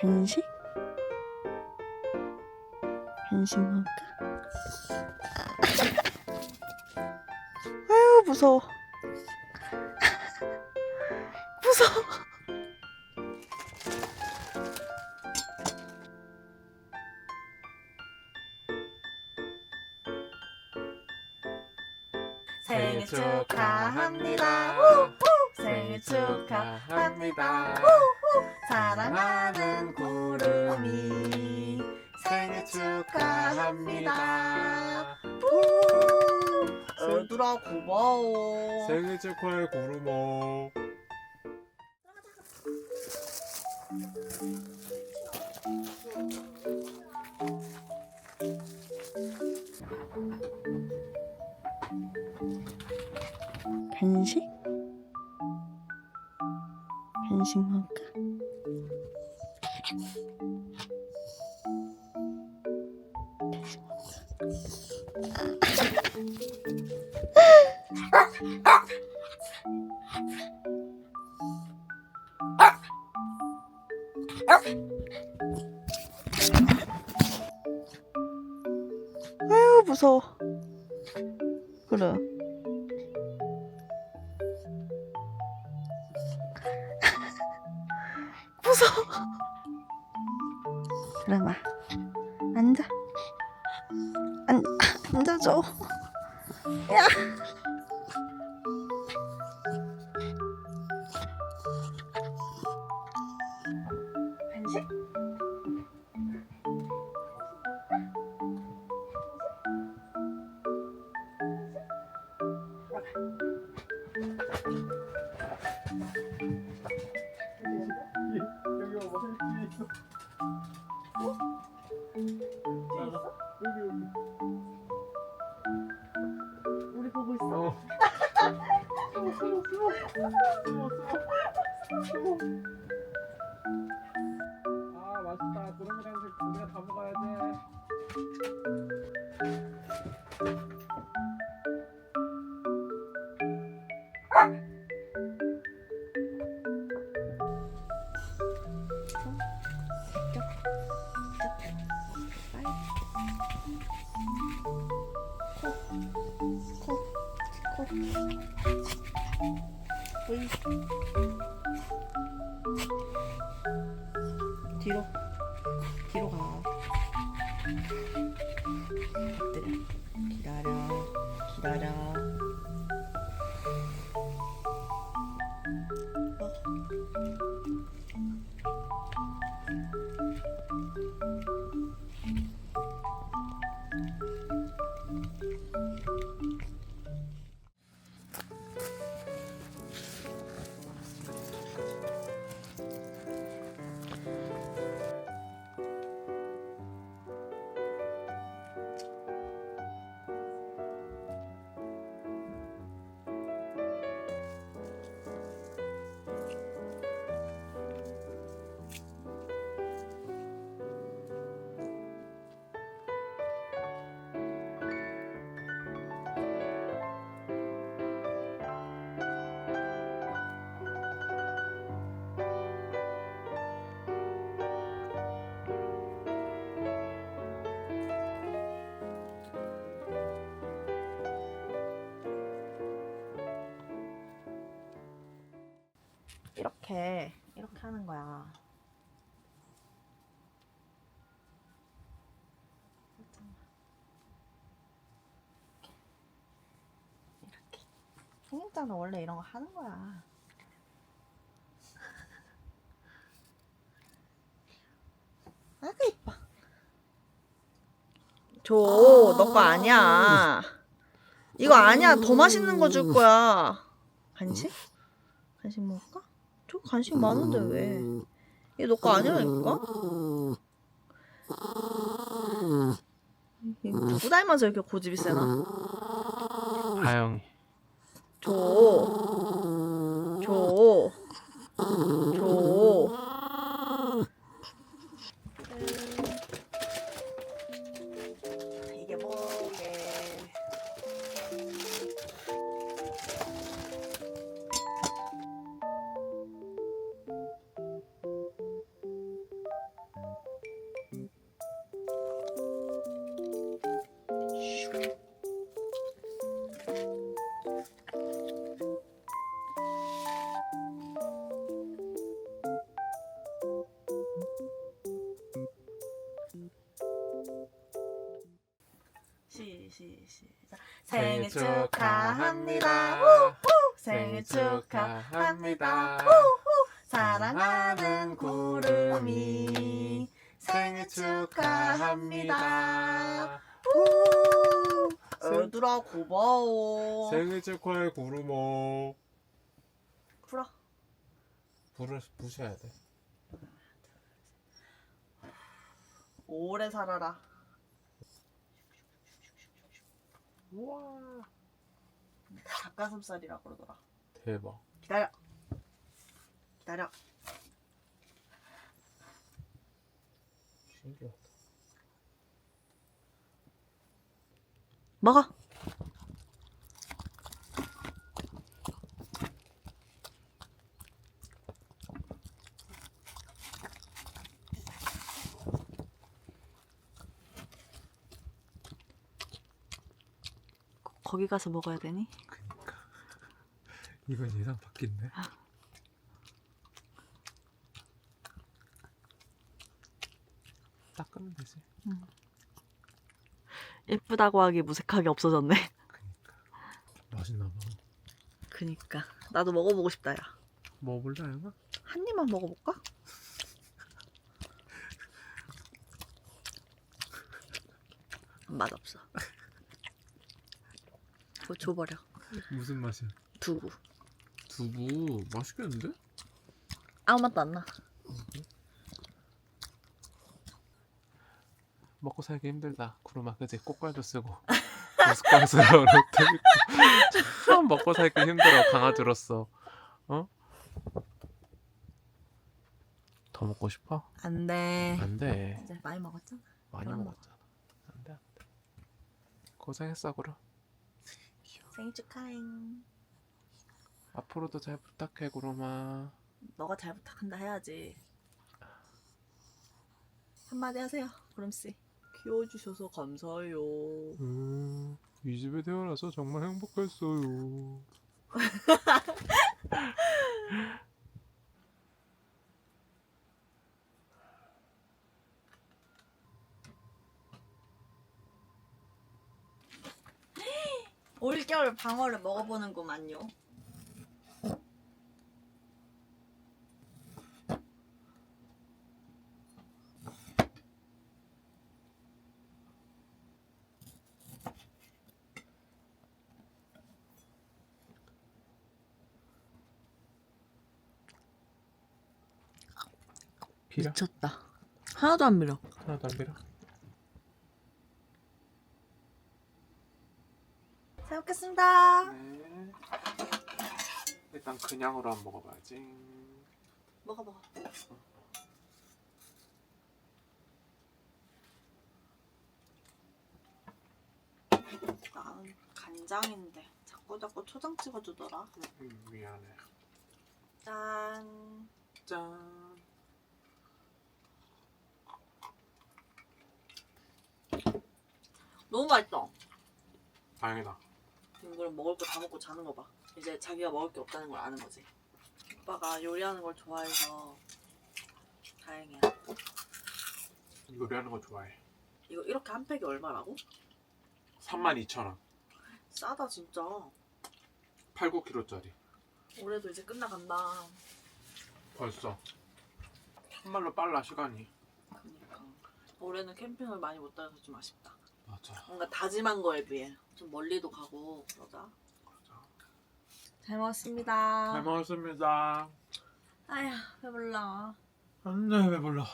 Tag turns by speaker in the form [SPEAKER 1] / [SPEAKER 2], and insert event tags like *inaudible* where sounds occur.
[SPEAKER 1] 간식? 간식 먹을까? 아유 무서워 *laughs* 무서워
[SPEAKER 2] 생일 축하합니다. 생일 축하합니다. 사랑하는 구름이 생일 축하합니다.
[SPEAKER 1] 얘들아 고마워
[SPEAKER 2] 생일 축하해 구름아.
[SPEAKER 1] 간식? 간식 먹을까? 아유 무서워 그래 *laughs* 무서워. 그래마 앉아. 앉 앉아줘. 야.
[SPEAKER 2] 숨어 숨어 숨어 숨어
[SPEAKER 1] 보이. 뒤로. 뒤로 가. 엎드려. 기다려. 기다려. 어. 이렇게 이렇게 하는 거야. 이렇게. 생일자는 원래 이런 거 하는 거야. *laughs* 아그 이뻐. 줘, 너 거 아니야. 이거 아니야. 더 맛있는 거 줄 거야. 간식? 간식 먹을까? 저 간식 많은데 왜? 이게 너거 아니라니까? 이거 누구 닮아서 이렇게 고집이 세나?
[SPEAKER 2] 하영이.
[SPEAKER 1] 줘. 줘. 줘. 축하합니다. 생일 축하합니다. 사랑하는 구름이 생일 축하합니다. 얘들아 고마워.
[SPEAKER 2] 생일 축하해 구름아.
[SPEAKER 1] 풀어.
[SPEAKER 2] 불을 부셔야 돼.
[SPEAKER 1] 오래 살아라.
[SPEAKER 2] 우와.
[SPEAKER 1] 닭가슴살이라 그러더라.
[SPEAKER 2] 대박.
[SPEAKER 1] 기다려. 기다려.
[SPEAKER 2] 신기하다.
[SPEAKER 1] 먹어. 거기 가서 먹어야 되니?
[SPEAKER 2] 그니까. 이건 예상 바뀐데. 닦으면 되지.
[SPEAKER 1] 예쁘다고 하기 무색하게 없어졌네.
[SPEAKER 2] 그니까. 맛있나 봐.
[SPEAKER 1] 그니까 나도 먹어보고 싶다 야.
[SPEAKER 2] 먹어볼래 아영아?
[SPEAKER 1] 한 입만 먹어볼까? *laughs* 맛없어. 그거 줘버려.
[SPEAKER 2] 무슨 맛이야?
[SPEAKER 1] 두부.
[SPEAKER 2] 두부 맛있겠는데?
[SPEAKER 1] 아무 맛도 안 나.
[SPEAKER 2] 먹고 살기 힘들다. 구름아 그지? 꽃갈도 쓰고 우스꽝스러운 옷도 입고 참 먹고 살기 힘들어 강아지로서. 어? 더 먹고 싶어?
[SPEAKER 1] 안 돼.
[SPEAKER 2] 안 돼.
[SPEAKER 1] 이제 많이 먹었잖아.
[SPEAKER 2] 많이
[SPEAKER 1] 그럼
[SPEAKER 2] 먹었잖아. 안 돼, 안 돼. 고생했어, 구름.
[SPEAKER 1] 생일 축하해.
[SPEAKER 2] 앞으로도 잘 부탁해, 구름아.
[SPEAKER 1] 너가 잘 부탁한다 해야지. 한마디 하세요, 구름 씨. 키워주셔서 감사해요.
[SPEAKER 2] 음, 이 집에 태어나서 정말 행복했어요. *laughs*
[SPEAKER 1] 올겨울 방어를 먹어보는구만요. 미쳤다. 하나도 안 밀어.
[SPEAKER 2] 하나도 안 비려?
[SPEAKER 1] 먹겠습니다.
[SPEAKER 2] 네. 일단 그냥으로 한번 먹어봐야지.
[SPEAKER 1] 먹어 먹어. 나는 간장인데 자꾸 자꾸 초장 찍어주더라.
[SPEAKER 2] 음, 미안해.
[SPEAKER 1] 짠.
[SPEAKER 2] 짠.
[SPEAKER 1] 너무 맛있다.
[SPEAKER 2] 다행이다.
[SPEAKER 1] 이걸 먹을 거 다 먹고 자는 거 봐. 이제 자기가 먹을 게 없다는 걸 아는 거지. 오빠가 요리하는 걸 좋아해서 다행이야.
[SPEAKER 2] 요리하는 거 좋아해.
[SPEAKER 1] 이거 이렇게 한 팩이 얼마라고?
[SPEAKER 2] 32,000원.
[SPEAKER 1] 싸다 진짜.
[SPEAKER 2] 8, 9kg짜리.
[SPEAKER 1] 올해도 이제 끝나간다.
[SPEAKER 2] 벌써. 참말로 빨라, 시간이.
[SPEAKER 1] 그러니까 올해는 캠핑을 많이 못 다녀서 좀 아쉽다.
[SPEAKER 2] 맞아.
[SPEAKER 1] 뭔가 다짐한 거에 비해 좀 멀리도 가고 그러자.
[SPEAKER 2] 맞아.
[SPEAKER 1] 잘 먹었습니다.
[SPEAKER 2] 잘 먹었습니다.
[SPEAKER 1] 아휴 배불러.
[SPEAKER 2] 안돼, 배불러.